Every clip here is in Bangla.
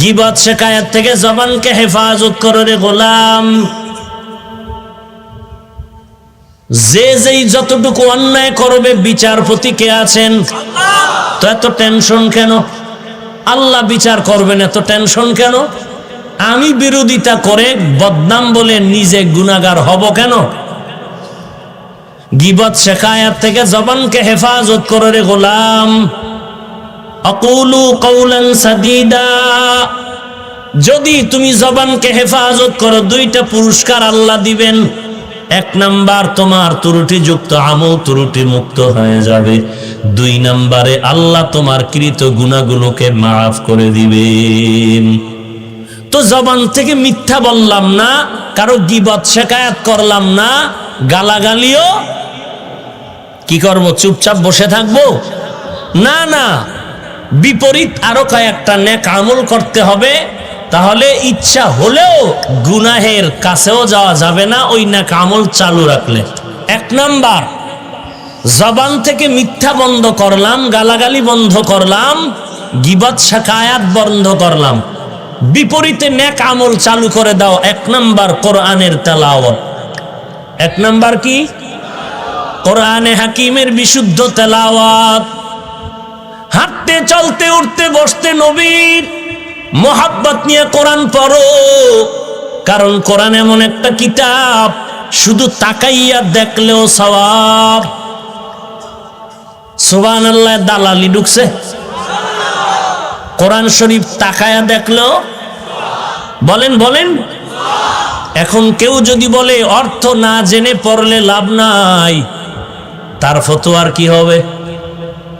গিবত শেখায়াত থেকে জবানকে হেফাজত করো রে গোলাম। যে যেই যতটুকু অন্যায় করবে, বিচারপতি কে আছেন? তো এত টেনশন কেন? আল্লাহ বিচার করবেন, এত টেনশন কেন? আমি বিরোধিতা করে বদনাম বলে নিজে গুনাগার হব কেন? গিবত শেখায়াত থেকে জবানকে হেফাজত করো রে গোলাম। অকুলু কৌলান সাদিদা। যদি তুমি জবানকে হেফাজত করো, দুইটা পুরস্কার আল্লাহ দিবেন। এক নাম্বার তোমার ত্রুটি যুক্ত আমল ত্রুটি মুক্ত হয়ে যাবে। দুই নাম্বারে আল্লাহ তোমার কৃত গুণাগুলোকে মাফ করে দিবেন। তো জবান থেকে মিথ্যা বললাম না, কারও গিবত শেখায়াত করলাম না, গালাগালিও কি করব, চুপচাপ বসে থাকব? না না। বিপরীত আরও কয়েকটা নেক আমল করতে হবে, তাহলে ইচ্ছা হলেও গুনাহের কাছেও যাওয়া যাবে না, ওই নেক আমল চালু রাখলে। এক নাম্বার, জবান থেকে মিথ্যা বন্ধ করলাম, গালাগালি বন্ধ করলাম, গিবত, শাকায়াত বন্ধ করলাম। বিপরীতে নেক আমল চালু করে দাও, এক নাম্বার কোরআনের তেলাওয়াত। এক নাম্বার কি? কোরআনে হাকিমের বিশুদ্ধ তেলাওয়াত। হাঁটতে চলতে, উঠতে, বসতে নবীর মোহাব্বত নিয়ে কোরআন পড়ো। কারণ কোরআন এমন একটা কিতাব, শুধু তাকাইয়া দেখলেও সওয়াব। সুবান আল্লাহ দালালি ঢুকছে। কোরআন শরীফ তাকায়া দেখলেও বলেন বলেন। এখন কেউ যদি বলে, অর্থ না জেনে পড়লে লাভ নাই। তার ফতোয়ার কি হবে?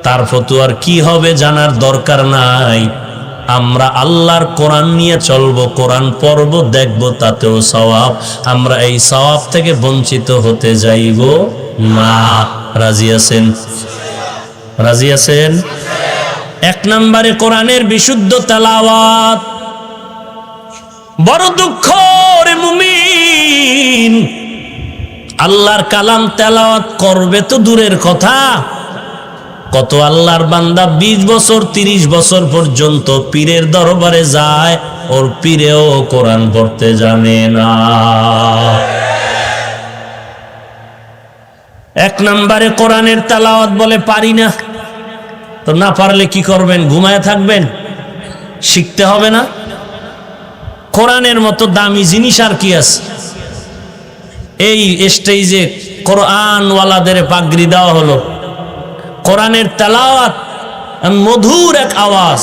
তার ফতুয়ার কি হবে জানার দরকার নাই। আমরা আল্লাহর কোরআন নিয়ে চলবো, কোরআন পর্ব দেখব, তাতেও সওয়াব। আমরা এই সওয়াব থেকে বঞ্চিত হতে যাইব না। রাজি আছেন? রাজি আছেন? এক নম্বরে কোরআনের বিশুদ্ধ তেলাওয়াত। বড় দুঃখ রে মুমিন। আল্লাহর কালাম তেলাওয়াত করবে তো দূরের কথা। কত আল্লাহর বান্দা ২০ বছর ৩০ বছর পর্যন্ত পীরের দরবারে যায়, ওর পীরেও কোরআন পড়তে জানে না। এক নম্বরে কোরআনের তালাওয়াত বলে পারি না। তো না পারলে কি করবেন? ঘুমায় থাকবেন? শিখতে হবে না? কোরআনের মতো দামি জিনিস আর কি আছে? এই স্টেজে কোরআনওয়ালাদের পাগড়ি দেওয়া হলো। কোরআনের তেলাওয়াত মধুর এক আওয়াজ।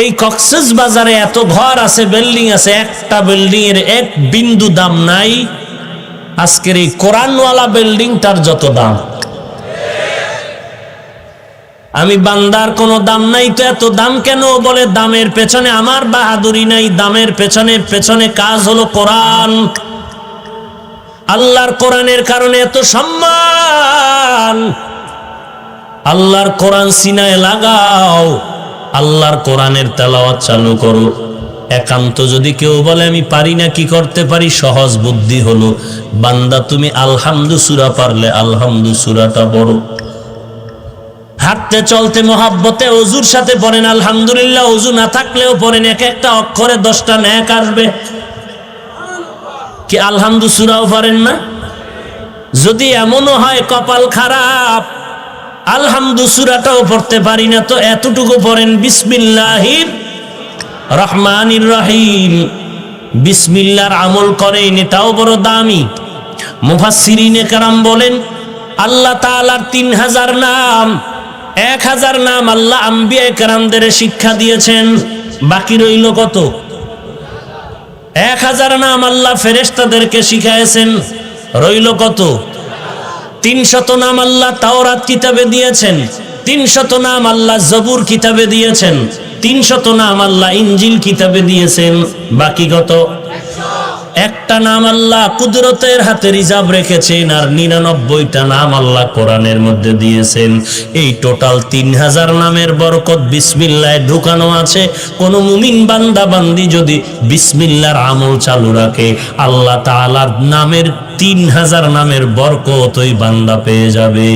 এই কক্সেস বাজারে এত ঘর আছে, বিল্ডিং আছে, একটা বিল্ডিং এর এক বিন্দু দাম নাই। আজকের এই কোরআনওয়ালা বিল্ডিংটার যত দাম। আমি বান্দার কোনো দাম নাই, তো এত দাম কেন বলে? দামের পেছনে আমার বাহাদুরি নাই, দামের পেছনে পেছনে কাজ হলো কোরআন। আল্লাহর কোরআনের কারণে এত সম্মান। আল্লাহর কোরআন সিনায় লাগাও। আল্লাহর কোরআনের তেলাওয়াত চালু করো। একান্ত যদি কেউ বলে, আমি পারি না, কি করতে পারি? সহজ বুদ্ধি হলো, বান্দা তুমি আলহামদু সুরা পারলে আলহামদু সুরাটা বড় হাঁটতে, চলতে, মহাব্বতে অজুর সাথে পড়েন, আলহামদুলিল্লাহ, অজু না থাকলেও পড়েন, এক একটা অক্ষরে দশটা ন্যাক আসবে। কি আলহামদু সুরাও পারেন না? যদি এমনও হয়, কপাল খারাপ আলহামদু সুরাটাও পড়তে পারি না, তো এতটুকু পড়েন বিসমিল্লাহির রহমানির রহিম। বিসমিল্লার আমল করেন এটাও বড় দামি। মুফাসসিরিনে কারাম বলেন, আল্লাহ তাআলার তিন হাজার নাম, এক হাজার নাম আল্লাহ আম্বিয়া কারামদের শিক্ষা দিয়েছেন। বাকি রইল কত? এক হাজার নাম আল্লাহ ফেরেস্তাদেরকে শিখাইছেন, রইল কত? তিন শত নাম আল্লাহ তাওরাত কিতাবে দিয়েছেন তিন শত নাম আল্লাহ জবুর কিতাবে দিয়েছেন তিন শত নাম আল্লাহ ইঞ্জিল কিতাবে দিয়েছেন। বাকি কত একটা নাম আল্লাহ কুদরতের হাতে রিজার্ভ রেখেছেন আর নিরানব্বইটা নাম আল্লাহ কোরআনের মধ্যে দিয়েছেন। এই টোটাল তিন হাজার নামের বরকত বিসমিল্লায় ঢুকানো আছে। কোন মুমিন বান্দা বান্দি যদি বিসমিল্লার আমল চালু রাখে, আল্লাহ তাআলার নামের তিন হাজার নামের বরকত ওই বান্দা পেয়ে যাবে।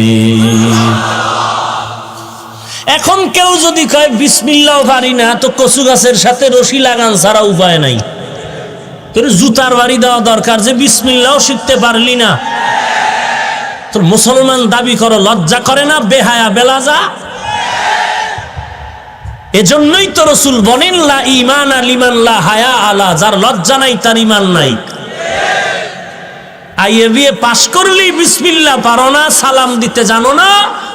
এখন কেউ যদি কয়, বিসমিল্লাও পারি না তো কচু গাছের সাথে রশি লাগান ছাড়া উপায় নাই। তোর জুতার বাড়ি দেওয়া দরকার যে বিসমিল্লাও শিখতে পারলি না। তোর মুসলমান দাবি করো, লজ্জা করে না, বেহায়া বেলাজা? এজন্যই তো রসুল বলেন ইমান হায়া আলা, যার লজ্জা নাই, তার ইমান নাই। বিয়ে পাশ করলি বিসমিল্লা পারো না, সালাম দিতে জানো না,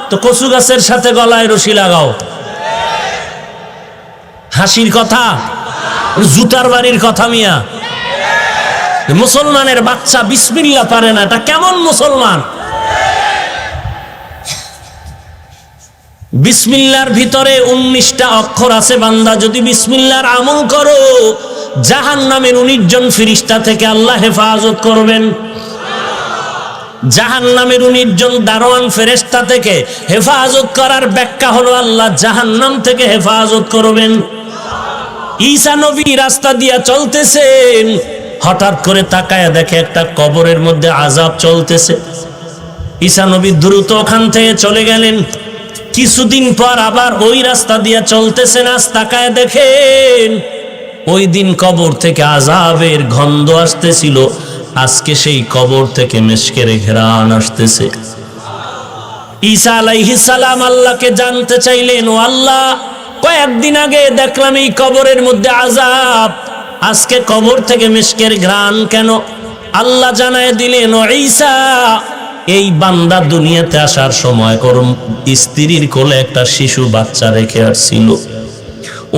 তো কচু গাছের সাথে গলায় রশি লাগাও। হাসির কথা, জুতার বাড়ির কথা মিয়া। মুসলমানের বাচ্চা বিসমিল্লা পারে না, এটা কেমন মুসলমান? বিসমিল্লার ভিতরে উনিশটা অক্ষর আছে, বান্দা, যদি বিসমিল্লার আমল করো জাহান নামের উনিশ জন ফিরিস্তা থেকে আল্লাহ হেফাজত করবেন। জাহান নামের উনিশ জন দারোয়ান ফেরেস্তা থেকে হেফাজত করার ব্যাখ্যা হলো আল্লাহ জাহান নাম থেকে হেফাজত করবেন। ঈসা নবী রাস্তা দিয়া চলতেছেন হঠাৎ করে তাকায় দেখে একটা কবরের মধ্যে আজাব চলতেছে। ঈসা নবী দ্রুত ওখান থেকে চলে গেলেন। কিছুদিন পর আবার ওই রাস্তা দিয়া চলতেছেন আজ তাকায় দেখেন ওই দিন কবর থেকে আজাবের গন্ধ আসতেছিল। আজকে সেই কবর থেকে মেশকের ঘেরান আসতেছে। ঈসা আলাইহিস সালাম আল্লাহকে জানতে চাইলেন, ও আল্লাহ, কয়েকদিন আগে দেখলাম এই কবরের মধ্যে আজাব আজকে কবর থেকে মিশকের ঘ্রাণ কেন? আল্লাহ জানায় দিলেন ঈসা, এই বান্দা দুনিয়াতে আসার সময় ওর স্ত্রীর কোলে একটা শিশু বাচ্চা রেখে আসছিল।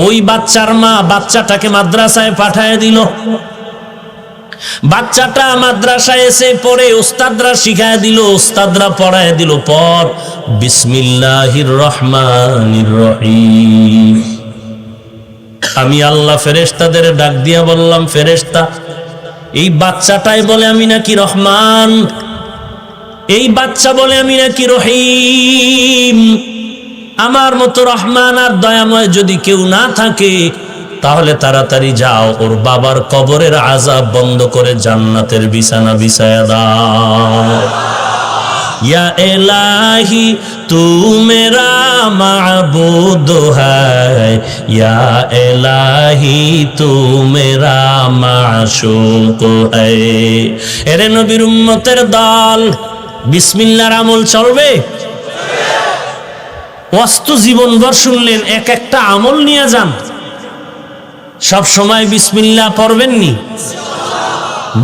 ওই বাচ্চার মা বাচ্চাটাকে মাদ্রাসায় পাঠায় দিল। বাচ্চাটা মাদ্রাসায় এসে পড়ে ওস্তাদরা শিখায় দিল ওস্তাদরা পড়ায় দিল পর বিসমিল্লাহির রহমানির রহিম। আমি আল্লাহ ফেরেস্তাদের ডাক দিয়া বললাম ফেরেস্তা এই বাচ্চাটাই বলে আমি নাকি রহমান। এই বাচ্চা বলে আমি নাকি রহিম। আমার মতো রহমান আর দয়াময় যদি কেউ না থাকে, তাহলে তাড়াতাড়ি যাও, ওর বাবার কবরের আজাব বন্ধ করে জান্নাতের বিছানা বিছায় দাও। ইয়া এলাহি तू मेरा माबूद है या इलाही तू मेरा माशूक है এরে নবীর উম্মতের দল বিসমিল্লাহর আমল চলবে অস্ত জীবনভর শুনলেন এক একটা আমল নিয়ে যান সব সময় বিসমিল্লাহ পড়বেননি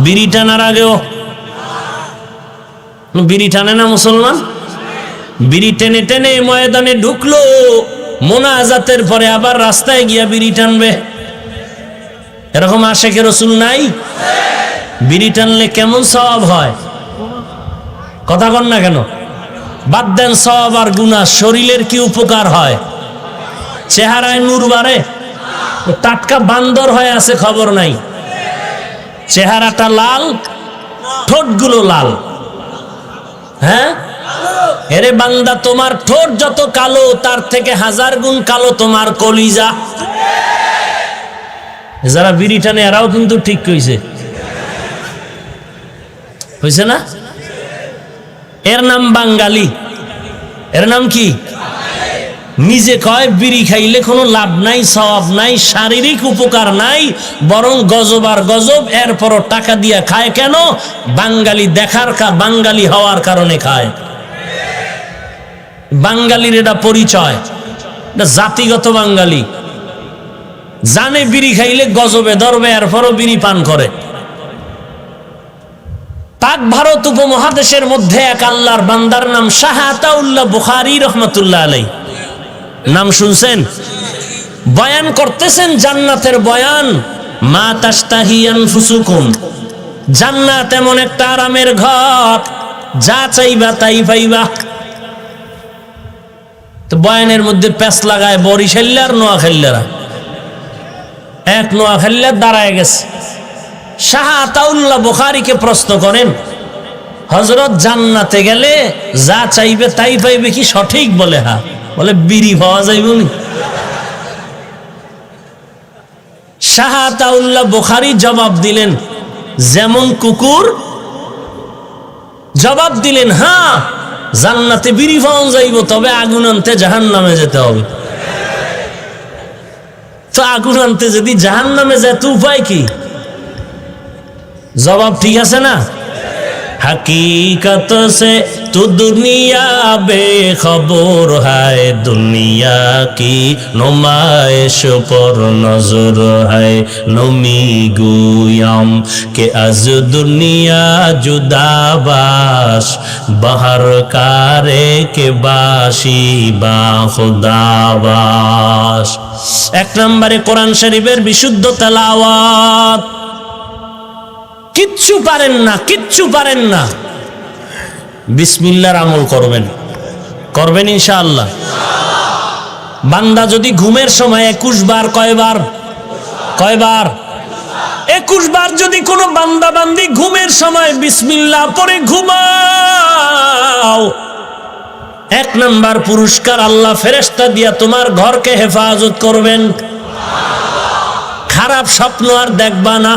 বিড়ি টানার আগেও বিড়ি টানে না মুসলমান বিড়ি টেনে টেনে ময়দানে ঢুকলো। মোনাজাতের পরে আবার রাস্তায় গিয়া বিড়ি টানবে। এরকম আশেকে রসুল নাই? বিড়ি টানলে কেমন স্বভাব হয়? কথা কন না কেন? বাদ দেন স্বভাব আর গুণা শরীরের কি উপকার হয়? চেহারায় নূর বাড়ে? টাটকা বান্দর হয়ে আছে খবর নাই। চেহারাটা লাল, ঠোঁটগুলো লাল। হ্যাঁ? এরে বান্দা, তোমার ঠোঁট যত কালো, তার থেকে হাজার গুণ কালো তোমার কলিজা। যারা বিড়ি টানে, এরাও কিন্তু ঠিক কইছে। হয়েছে না? এর নাম বাঙ্গালি এর নাম কি? নিজে কয়, বিড়ি খাইলে কোনো লাভ নাই স্বভাব নাই, শারীরিক উপকার নাই, বরং গজব আর গজব, এরপরও টাকা দিয়া খায় কেন? বাঙালি দেখার কা, বাঙালি হওয়ার কারণে খায়। বাঙালির এটা পরিচয়। এটা জাতিগত বাঙালি। জানে বিড়ি খাইলে গজবে ধরবে এরপরও বিড়ি পান করে। পাক ভারত উপমহাদেশের মধ্যে এক আল্লাহর বান্দার নাম শাহাতাউল্লাহ বুখারি রহমতুল্লাহ আলাই নাম শুনছেন? বয়ান করতেছেন জান্নাতের বয়ান, মা তাস্তাহিয়ান ফুসুকুম জান্নাত এমন একটা আরামের ঘর, যা চাইবা তাই পাইবা। তো বয়ানের মধ্যে প্যাঁচ লাগায় বরিশাল্লা আর নোয়া খেললেরা এক নোয়া খেললে দাঁড়ায় গেছে। শাহ আতাউল্লাহ বুখারীকে প্রশ্ন করেন হজরত জান্নাতে গেলে যা চাইবে তাই পাইবে কি সঠিক বলে? হা বলে, বিড়ি পাওয়া যাইব নি। শাহ বুখারী জবাব দিলেন, যেমন কুকুর, জবাব দিলেন হ্যাঁ জান্নাতে বিড়ি পাওয়া যাইব, তবে আগুন আনতে জাহান নামে যেতে হবে। তো আগুন আনতে যদি জাহান নামে যায়, তো উপায় কি? জবাব ঠিক আছে না? हकीकत से तो दुनिया बेखबर है दुनिया की नुमाइश पर नजर है नमी गुयाम के अज दुनिया जुदाबाश बाहर कारे के बाशी বা খুদাবাস এক নম্বরে কোরআন শরীফের বিশুদ্ধ তেলাওয়াত কিচ্ছু পারেন না, কিচ্ছু পারেন না। বিসমিল্লার আমল করবেন। করবেন ইনশাআল্লাহ। বান্দা যদি ঘুমের সময় একুশ বার কয়বার কয়বার? একুশ বার যদি কোনো বান্দা বান্দি ঘুমের সময় বিসমিল্লা পরে ঘুমাও, এক নাম্বার পুরস্কার আল্লাহ ফেরেস্তা দিয়া তোমার ঘরকে হেফাজত করবেন। খারাপ স্বপ্ন আর দেখবা না।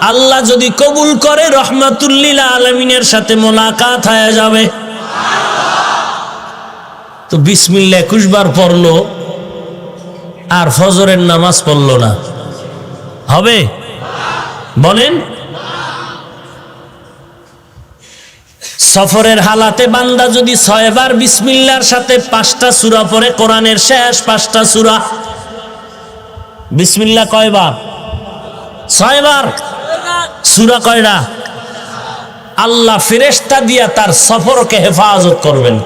আল্লাহ যদি কবুল করে, রহমাতুল্লিল আলমিনের সাথে মোলাকাত হয়ে যাবে। তো বিসমিল্লা একুশ বার পড়ল, আর ফজরের নামাজ পড়ল না। হবে? বলেন। সফরের হালাতে বান্দা যদি ছয়বার বিসমিল্লার সাথে পাঁচটা সুরা পড়ে, কোরআনের শেষ পাঁচটা সুরা। বিসমিল্লা কয়বার? ছয়বার। সুরা কয়টা আল্লাহ ফেরেস্তা দিয়া তার সফরকে হেফাজত করবেন।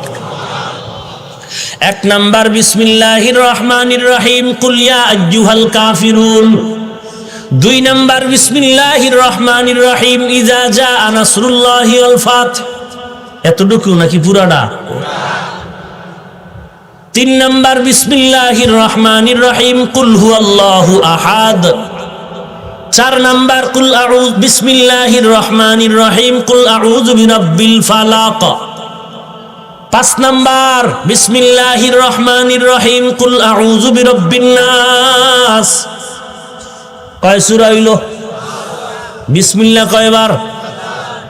এক নাম্বার, বিসমিল্লাহির রহমানির রহিম কুলিয়া আজ্জুহাল কাফিরুন। দুই নাম্বার, বিসমিল্লাহির রহমানির রহিম ইজা জা আনাসরুল্লাহি ওয়াল ফাত। এতটুকু নাকি পুরাটা? তিন নাম্বার, বিসমিল্লাহির রহমানির রহিম কুলহু হুয়াল্লাহু আহাদ। চার নাম্বার, কুল আউজ বিসমিল্লাহির রহমানির রহিম, কুল আউযু বিরাব্বিল ফালাক। পাঁচ নাম্বার, বিসমিল্লাহির রহমানির রহিম, কুল আউযু বিরাব্বিন নাস। কয় সূরা হইল? বিসমিল্লাহ কয়বার?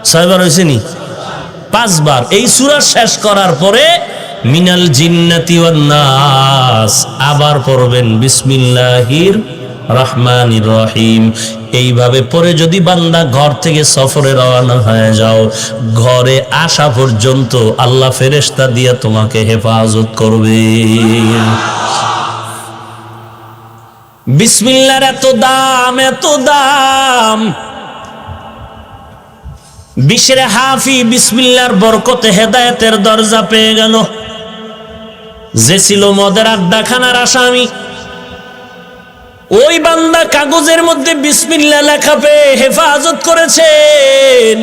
ছয়বার হয়েছে নি? পাঁচবার। এই সূরা শেষ করার পরে মিনাল জিন্নাতি ওয়ান নাস। আবার পড়বেন বিসমিল্লাহির রহমানির রহিম। এইভাবে পরে যদি বান্দা ঘর থেকে সফরে রওনা হয়ে যাও, ঘরে আসা পর্যন্ত আল্লাহ ফেরেশতা দিয়ে তোমাকে হেফাজত করবে। বিসমিল্লার এত দাম এত দাম। বিশরে হাফি বিসমিল্লার বরকতে হেদায়েতের দরজা পেয়ে গেল। যে ছিল মদের আড্ডাখানার আসামি। ওই বান্দা কাগজের মধ্যে বিসমিল্লা লেখা পেয়ে হেফাজত করেছেন।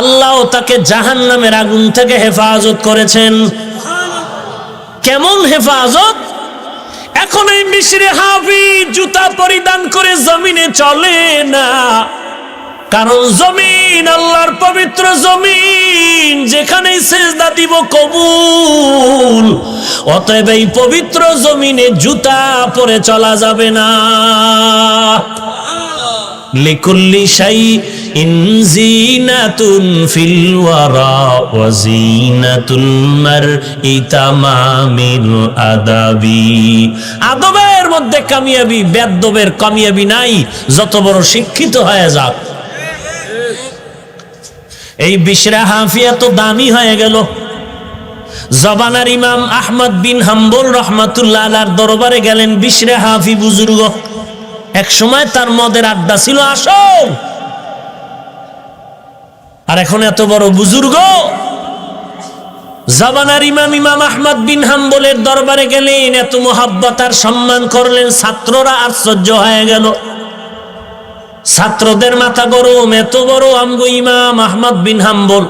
আল্লাহ তাকে জাহান নামের আগুন থেকে হেফাজত করেছেন। কেমন হেফাজত? এখন এই মিশরে হাফি জুতা পরিধান করে জমিনে চলে না। কারণ জমিন, আল্লাহর পবিত্র জমিন যেখানে সেজদা দিব কবুল। অতএব এই পবিত্র জমিনে জুতা পরে চলা যাবে না। লিকুল্লি শাই আদাবি। আদবের মধ্যে কামিয়াবি, বেদবের কামিয়াবি নাই, যত বড় শিক্ষিত হয়ে যাক। এই বিশরা হাফিয়া তো দামি হয়ে গেল। জবানার ইমাম আহমদ বিন হাম্বল রহমাতুল্লাহ আলার দরবারে গেলেন বিশরা হাফি বুজুর্গ। এক সময় তার মদের আড্ডা ছিল আসল আর এখন এত বড় বুজুর্গ। জাবানার ইমাম ইমাম আহমদ বিন হাম্বলের দরবারে গেলেন, এত মোহাব্বত আর সম্মান করলেন, ছাত্ররা আশ্চর্য হয়ে গেল। ছাত্রদের মাথা গরম, এত বড় আমগো ইমাম আহমদ বিন হাম্বল।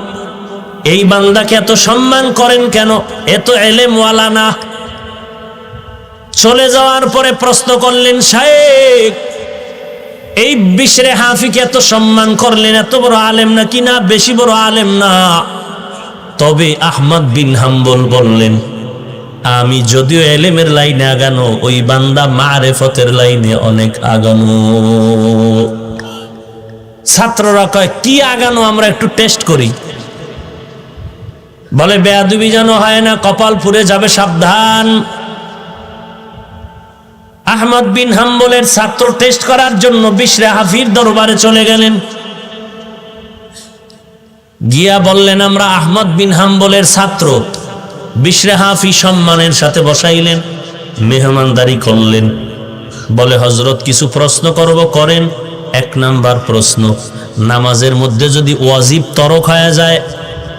এই বান্দাকে এত সম্মান করেন কেন? এত এলেমওয়ালা না। চলে যাওয়ার পরে প্রশ্ন করলেন শায়েক এই বিশরে হাফিকে এত সম্মান করলেন, এত বড় আলেম না কি না? বেশি বড় আলেম না। তবে আহমদ বিন হাম্বল বললেন, আমি যদিও এলেমের লাইনে আগানো, ওই বান্দা মারেফতের লাইনে অনেক আগানো। ছাত্ররা কয়, কি আগানো আমরা একটু টেস্ট করি? বলে, বেয়াদুবি যেন হয় না, কপাল পুড়ে যাবে সাবধান। আহমদ বিন হাম্বলের ছাত্র টেস্ট করার জন্য বিশরে হাফির দরবারে চলে গেলেন। গিয়া বললেন, আমরা আহমদ বিন হাম্বলের ছাত্র। বিশরে হাফি সম্মানের সাথে বসাইলেন, মেহমানদারি করলেন। বলে হজরত কিছু প্রশ্ন করব, করেন। এক নাম্বার প্রশ্ন, নামাজের মধ্যে যদি ওয়াজিব তরক হয়ে যায়,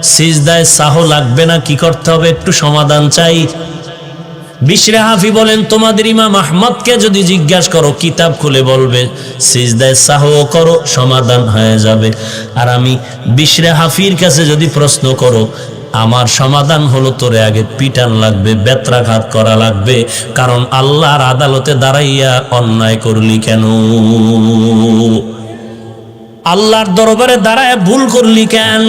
সিজদায় সাহ লাগবে না, কি করতে হবে? একটু সমাধান চাই। বিশরে হাফি বলেন, তোমাদের ইমাম আহমদকে যদি জিজ্ঞাসা করো, কিতাব খুলে বলবে, সিজদায় সাহ করো, সমাধান হয়ে যাবে। আর আমি বিশরে হাফির কাছে যদি প্রশ্ন করো আমার সমাধান হলো তোরে আগে পিটান লাগবে, বেত্রাঘাত করা লাগবে, কারণ আল্লাহর আদালতে দাঁড়াইয়া অন্যায় করলি কেন? আল্লাহর দরবারে দাঁড়ায় ভুল করলি কেন?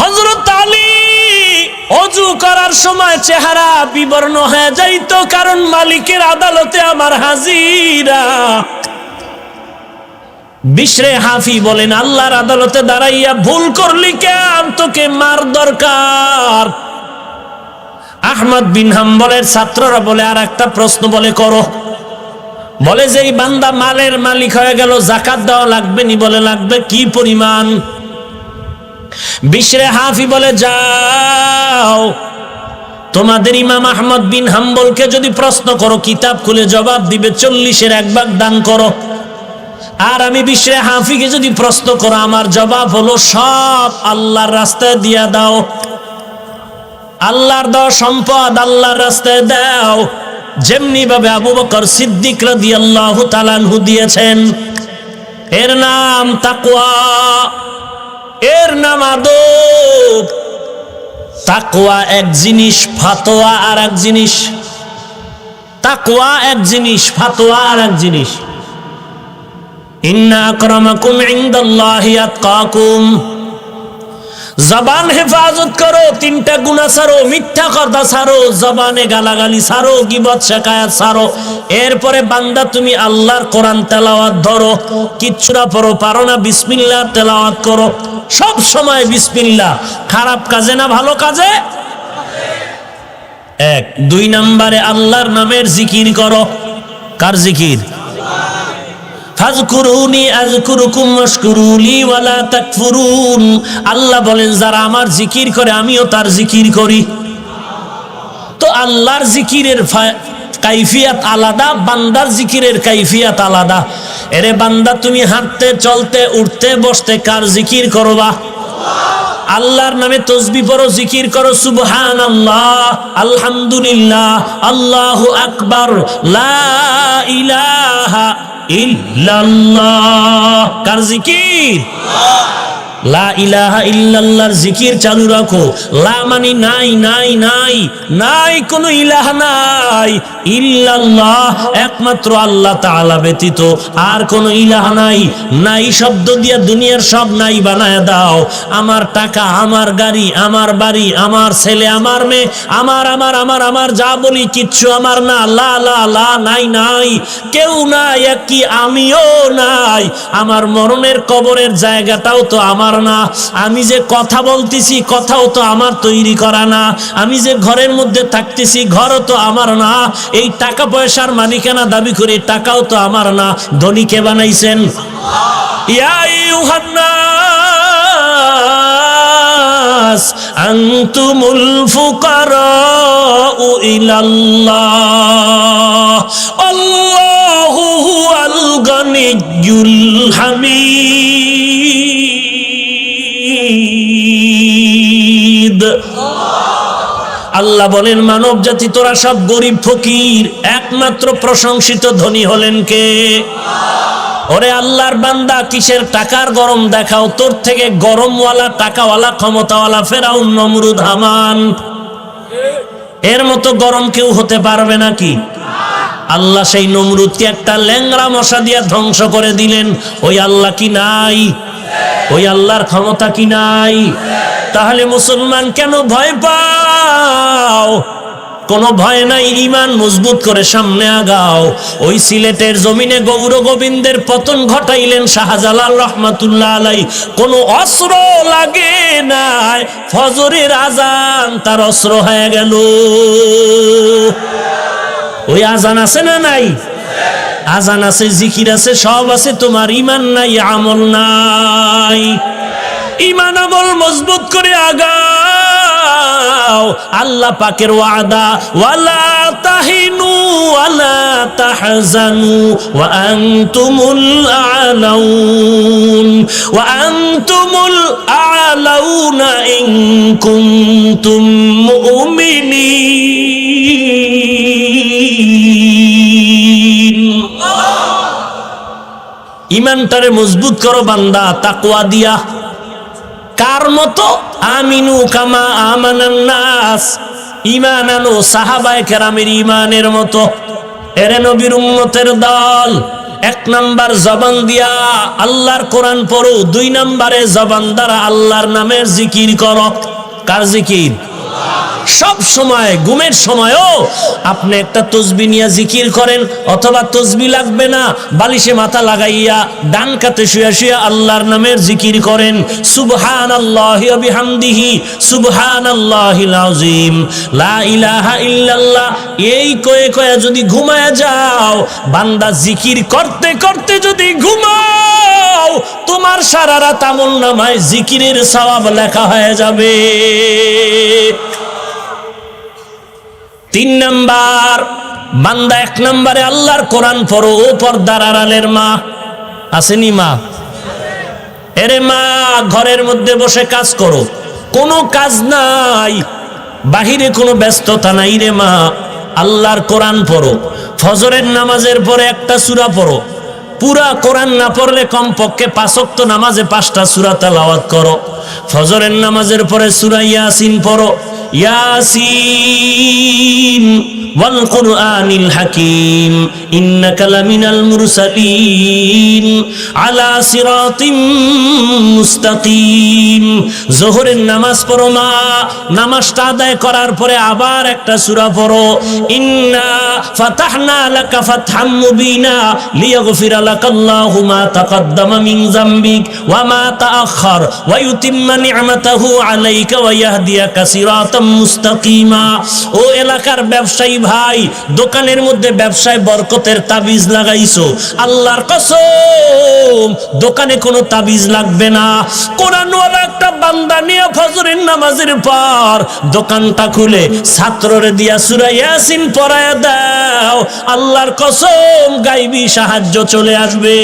হজরত অজু করার সময় চেহারা বিবর্ণ হয়ে যাইতো, কারণ মালিকের আদালতে আমার হাজিরা বিশরে হাফি বলেন, আল্লাহর আদালতে দাঁড়াইয়া ভুল করলি কেন তোকে মার দরকার। আহমদ বিন হাম্বলের ছাত্ররা বলে, আর একটা প্রশ্ন বলে করো। বলে যে এই বান্দা মালের মালিক হয়ে গেল জাকাত দেওয়া লাগবে নি? বলে, লাগবে কি পরিমাণ? বিশরে হাফি বলে, যাও, তোমাদের ইমাম আহমদ বিন হাম্বলকে যদি প্রশ্ন করো, কিতাব খুলে জবাব দিবে, চল্লিশের এক ভাগ দান করো। আর আমি বিশরে হাফিকে যদি প্রশ্ন করো, আমার জবাব হলো সব আল্লাহর রাস্তায় দিয়া দাও। আল্লাহর দাও সম্পদ আল্লাহর রাস্তায় দাও। যেমনি ভাবে আবু বকর সিদ্দিক রাদিয়াল্লাহু তাআলাহু দিয়েছেন, এর নাম তাকওয়া, এর নাম আদব। তাকওয়া এক জিনিস, ফাতোয়া আর এক জিনিস। তাকওয়া এক জিনিস, ফাতোয়া আর এক জিনিস। ইন্না আকরামাকুম ইনদাল্লাহি আতকাকুম। জবান হেফাজত করো, তিনটা গুণা সারো মিথ্যা কথা সারো জবানে গালাগালি সারো গিবত শেখায়াত সারো এরপরে বান্দা, তুমি আল্লাহর কোরআন তেলাওয়াত ধরো, কিচ্ছুরা পড়ো, পারো না, বিসমিল্লাহ তেলাওয়াত করো। সব সময় বিসমিল্লাহ। খারাপ কাজে না ভালো কাজে? এক। দুই নম্বরে আল্লাহর নামের জিকির করো। কার জিকির? ফাজকুরুনি আজকুরুকুম ওয়াশকুরুলি ওয়ালা তাকফুরুন। আল্লাহ বলেন, যারা আমার জিকির করে, আমিও তার জিকির করি। তো আল্লাহর জিকিরের কাইফিয়াত আলাদা, বান্দার জিকিরের কাইফিয়াত আলাদা। এরে বান্দা, তুমি হাঁটতে, চলতে, উঠতে, বসতে, কার জিকির করবা? আল্লাহর নামে তসবি পড়ো, জিকির করো সুবহান আল্লাহ আলহামদুলিল্লাহ, আল্লাহ আকবর ইলাহা ইল্লাল্লাহ। কার জিকির? লা ইলাহা ইল্লাল্লাহর জিকির চালু রাখো। লা মানে নাই নাই নাই নাই কোনো নাই। ইল্লাল্লাহ একমাত্র আল্লাহ তাআলা ব্যতীত আর কোনো ইলাহ নাই। নাই শব্দ দিয়ে দুনিয়ার সব নাই বানায় দাও। আমার টাকা, আমার গাড়ি, আমার বাড়ি, আমার ছেলে, আমার মেয়ে, আমার আমার আমার আমার যা বলি কিচ্ছু আমার না। লা লা লা, নাই নাই, কেউ নাই কি আমিও নাই। আমার মরণের কবরের জায়গাটাও তো আমার না। আমি যে কথা বলতেছি, কথাও তো আমার তৈরি করা না। আমি যে ঘরের মধ্যে থাকতেছি, ঘরও তো আমার না। এই টাকা পয়সার মালিকানা দাবি করে টাকাও তো আমার না। ধনী কে বানাইছেন? আনতুমুল ফুকারাউ ইলাল্লাহ। আল্লাহু হুয়াল গানিয়্যুল হামিদ। আল্লাহ বলেন, মানব জাতি, তোরা সব গরিব, ফকির, একমাত্র প্রশংসিত ধনী হলেন কে? ওরে আল্লাহর বান্দা, কিসের টাকার গরম দেখাও? তোর থেকে গরমওয়ালা, টাকাওয়ালা, ক্ষমতাওয়ালা ফেরাউন, নমরুদ, হামান। এর মতো গরম কেউ হতে পারবে নাকি? আল্লাহ সেই নমরুদকে একটা ল্যাংরা মশা দিয়া ধ্বংস করে দিলেন। ওই আল্লাহ কি নাই? ওই আল্লাহর ক্ষমতা কি নাই? তাহলে মুসলমান কেন ভয় পাও? কোনো ভয় নাই ইমান মজবুত করে সামনে আগাও। ওই সিলেটের জমিনে গৌর গোবিন্দের পতন ঘটাইলেন শাহজালাল রহমাতুল্লাহ আলাই। কোনো অস্ত্র লাগে নাই, ফজরের আজান তার অস্ত্র হয়ে গেল। ওই আজান আছে না নাই? আজান আছে, জিকির আছে, সব আছে, তোমার ইমান নাই, আমল নাই। ইমান, আমল মজবুত করে আগাও। আল্লাহ পাকের ওয়াদা, ওয়ালা তাহিনু, ওয়ালা তাহজানু, ওয়া আনতুমুল আলাউন, ওয়া আনতুমুল আলাউনা ইন কুনতুম মুমিনিন। ইমানটারে মজবুত করো বান্দা, তাকওয়া দিয়া। কার মতো? আমিনু কামা আমানান নাস। ইমান আনো সাহাবায়ে কেরামের ইমানের মতো। এরে নবীর উম্মতের দল, এক নাম্বার জবান দিয়া আল্লাহর কোরআন পড়ো, দুই নাম্বারে জবান দ্বারা আল্লাহর নামের জিকির করো। কার জিকির? সব সময়, ঘুমের সময়ও আপনি একটা তসবি নিয়ে জিকির করেন, অথবা তসবি লাগবে না, বালিশে মাথা লাগাইয়া ডান কাতে শুয়া শুয়া আল্লাহর নামের জিকির করেন সুবহান আল্লাহ বিহামদিহি সুবহান আল্লাহিল আযীম, লা ইলাহা ইল্লাল্লাহ, এই কয়ে কয়ে যদি ঘুমায় যাও, বান্দা জিকির করতে করতে যদি ঘুমাও, তোমার সারা রাত আমল নামায় জিকিরের সওয়াব লেখা হয়ে যাবে। তিন নাম্বার, বান্দা এক নম্বরে আল্লাহর কোরআন পড়ো, ও পর্দার আড়ালের মা। আসেনি মা? এরে মা, ঘরের মধ্যে বসে কাজ করো। কোনো কাজ নাই, বাহিরে কোনো ব্যস্ততা নাই রে মা। আল্লাহর কোরআন পড়ো। ফজরের নামাজের পরে একটা সুরা পড়ো। পুরা কোরআন না পড়লে কমপক্ষে পাঁচক্ত নামাজে পাঁচটা সুরা তালাওয়াত করো। ফজরের নামাজের পরে সূরা ইয়াসিন পড়ো। ইয়াসিন ওয়াল কুরআনিল হাকিম, ইন্নাকা লামিনাল মুরসালিন আলা সিরাতিম মুস্তাকিম। জোহরের নামাজ পড়ো মা, নামাজটা আদায় করার পরে আবার একটা সূরা পড়ো, ইন্না ফাতাহনা লাকা ফাতহাম মুবিনা লিয়াগফিরা লাকাল্লাহু মা তাকাদ্দামা মিন যামবিক ওয়া মা তাআখার ওয়া ইউতিম্মা নি'মাতাহু আলাইকা ওয়া ইয়াহদিয়াকা মুস্তাকিমা। ও এলাকার ব্যবসায়ী ভাই, দোকানের মধ্যে ব্যবসায় বরকতের তাবিজ লাগাইছো। আল্লাহর কসম, দোকানে কোনো তাবিজ লাগবে না। কোরআনওয়ালা একটা বান্দা নিয়ে ফজরের নামাজের পর দোকানটা খুলে ছাত্ররে দিয়া সুরা ইয়াসিন পড়ায় দাও। আল্লাহর কসম, গাইবি সাহায্য চলে আসবে।